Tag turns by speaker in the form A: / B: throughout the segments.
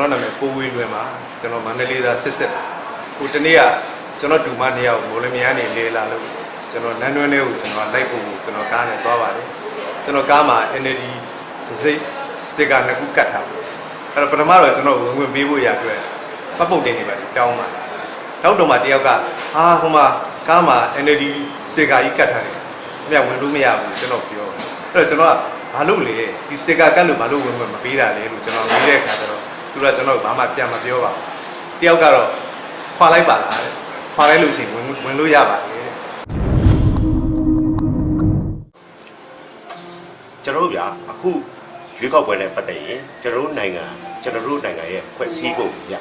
A: ကျွန်တော်နာမည်ကိုဝင်းလွင်ပါကျွန်တော်မန္တလေးသားစစ်စစ်ပါဟိုတနေ့ကကျွန်တော်ဒူမနှစ်ယောက်မိုးလမြိုင်ကနေလေးလာလို့ကျွန်တော်နန်းတွင်းလေးကိုကျွန်တော်လိုက်ဖို့ကျွန်တော်ကားနဲ့သွားပါတယ်ကျွန်တော်ကားမှာ NLD စိတ်စတစ်ကာနှစ်ခုကတ်ထားတယ်အဲ့တော့ပထမတော့ကျွန်တော်ဝင်ဝင်ပေးဖို့ရအတွက်ပတ်ပုတ်တင်နေပါလေတောင်းပါနောက်တော့မှတယောက်ကဟာဟိုမှာကားမှာ NLD စတစ်ကာကြီးကတ်ထားတယ်အမြဝင်လို့မရဘူးကျွန်တော်ပြောအဲ့တော့ကျွန်တော်ကဘာလို့လဲဒီစတစ်ကာကတ်လို့ဘာလို့ဝင်ဝင်မပေးတာလဲလို့ကျွန်တော်မေးတဲ့အခါကျတော့ သူကကျွန်တော်ဘာမှပြန်မပြောပါဘူးတယောက်ကတော့ခွာလိုက်ပါလားတဲ့ခွာလိုက်လို့ရှိရင်ဝင်ဝင်လို့ရပါတယ်တဲ့
B: ကျွန်တော်တို့ဗျာအခုရွေးကောက်ပွဲနဲ့ပတ်သက်ရင်ကျွန်တော်တို့နိုင်ငံကျွန်တော်တို့နိုင်ငံရဲ့ဖွဲ့စည်းပုံဗျ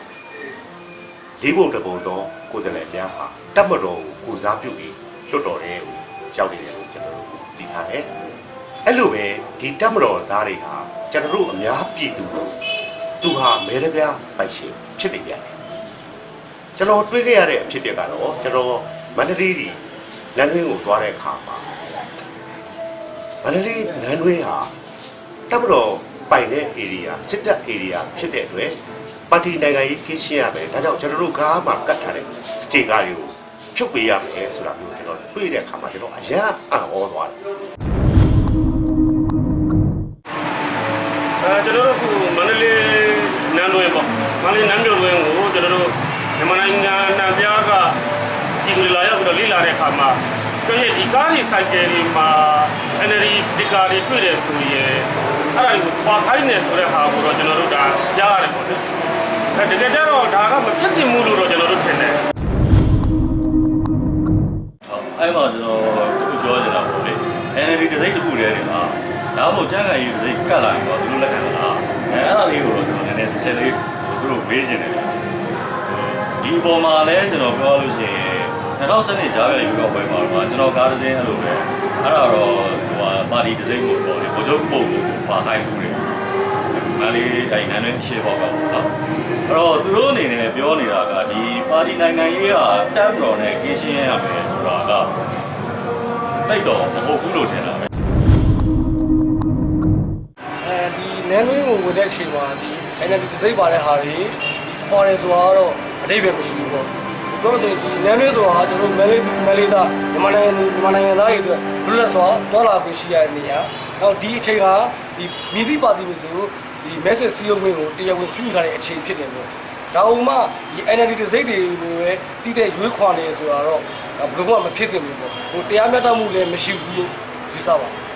B: လေးပုံတစ်ပုံသောကိုယ်တိုင်လည်းများဟာတပ်မတော်ကိုကိုစားပြုပြီးလွတ်တော်တဲ့ကိုရောက်နေတယ်လို့ကျွန်တော်တို့သိထားတယ်အဲ့လိုပဲဒီတပ်မတော်သားတွေဟာကျွန်တော်တို့အများပြည်သူတို့ သူဟာမဲရပြားပိုက်ရှင်ဖြစ်နေပြန်တယ်ကျွန်တော်တွေးခဲ့ရတဲ့အဖြစ်အပျက်ကတော့ကျွန်တော်မန္တလေးကြီးလမ်းတွင်းကိုသွားတဲ့အခါမှာမန္တလေးနန်းတွင်းဟာတပ်မတော်ပိုင်တဲ့ area စစ်တပ် area ဖြစ်တဲ့အတွက်ပါတီနိုင်ငံရေးကင်းရှင်းရမယ်ဒါကြောင့်ကျွန်တော်တို့ကားမှာကတ်ထားတဲ့ sticker တွေကိုဖြုတ်ပေးရမယ်ဆိုတာမျိုးကျွန်တော်တွေ့တဲ့အခါမှာကျွန်တော်အရန်အံ့ဩသွားတယ်
C: အဲကျွန်တော်တို့အခုမန္တလေး နန်းလွင်ပေါ့မန္တလေးနန်းမြို့လွင်ကိုကျွန်တော်တို့မြန်မာနိုင်ငံတန်ပြားကဒီလိုလာရောက်ပြီးတော့လေ့လာတဲ့အခါမှာတကယ်ဒီကားဒီစိုက်ကယ်တွေမှာ NLD စတစ်ကာတွေတွေ့တယ်ဆိုရင်အဲ့ဒါကိုခွာခိုင်းနေဆိုတဲ့ဟာကိုတော့ကျွန်တော်တို့ဒါကြားရတယ်ပေါ့လေအဲတကယ်ကြတော့ဒါကမဖြစ်တင်မှုလို့တော့ကျွန်တော်တို့ထင်တယ်
D: ဟုတ်အဲ့မှာကျွန်တော်အခုပြောချင်တာပေါ့လေ NLD တစ်စိတ်တစ်ခုတည်းနေမှာဒါမှမဟုတ်ကျန်းကန်ရေးတစ်စိတ်ကတ်လာရင်တော့သူတို့လက်ခံတာလားအဲအဲ့ဒါလေးကိုတော့ကျွ န်တော်နည်းနည်းတစ်ချက်လေးသူတို့မေးချင်တယ်ဒီအပေါ်မှာလည်းကျွန်တော်ပြောလို့ရှိရင်2012ကြားရည်ပြောပွဲမှာတော့ကျွန်တော်ကားတစ်စင်းအဲ့လိုပဲအဲ့ဒါတော့ဟိုဟာပါတီတစ်စိတ်ကိုပေါ့လေဘိုးချုပ်ပုံကိုဖာခိုင်းမှုတယ်မလေးအဲ့နန်းနဲ့ရှေ့ဘောက်ကပေါ့နော်အဲ့တော့သူတို့အနေနဲ့ပြောနေတာကဒီပါတီနိုင်ငံရေးကတပ်တော်နဲ့ကင်းရှင်းရမယ်ဆိုတာကတိတ်တော့မဟုတ်ဘူးလို့ထင်တာပဲ
E: အဲဒီနန်းတွင်းကိုဝင်တဲ့အချိန်မှာဒီ NLD တစိမ့်ပါတဲ့ဟာတွေခေါ်တယ်ဆိုတာကတော့အတိတ်ပဲမရှိဘူးပေါ့ပြောတဲ့ဒီနန်းတွင်းဆိုတာကကျွန်တော်မဲလေးသူမဲလေးသားမြန်မာနိုင်ငံမြန်မာနိုင်ငံသားတွေအတွက်လွတ်လပ်စွာဒေါ်လာပေးရှိရတဲ့နေရာနောက်ဒီအချိန်ကဒီမြည်သည့်ပါတီမျိုးဆိုဒီ message စီယုံခွင့်ကိုတရားဝင်ပြုထားတဲ့အချိန်ဖြစ်တယ်ပေါ့ဒါဥမှဒီ NLD တစိမ့်တွေကိုပဲတီးတဲ့ရွေးခွာနေရဆိုတာတော့ဘယ်လိုမှမဖြစ်သင့်ဘူးပေါ့ဟိုတရားမျှတမှုလည်းမရှိဘူးလို့ယူဆပါတယ်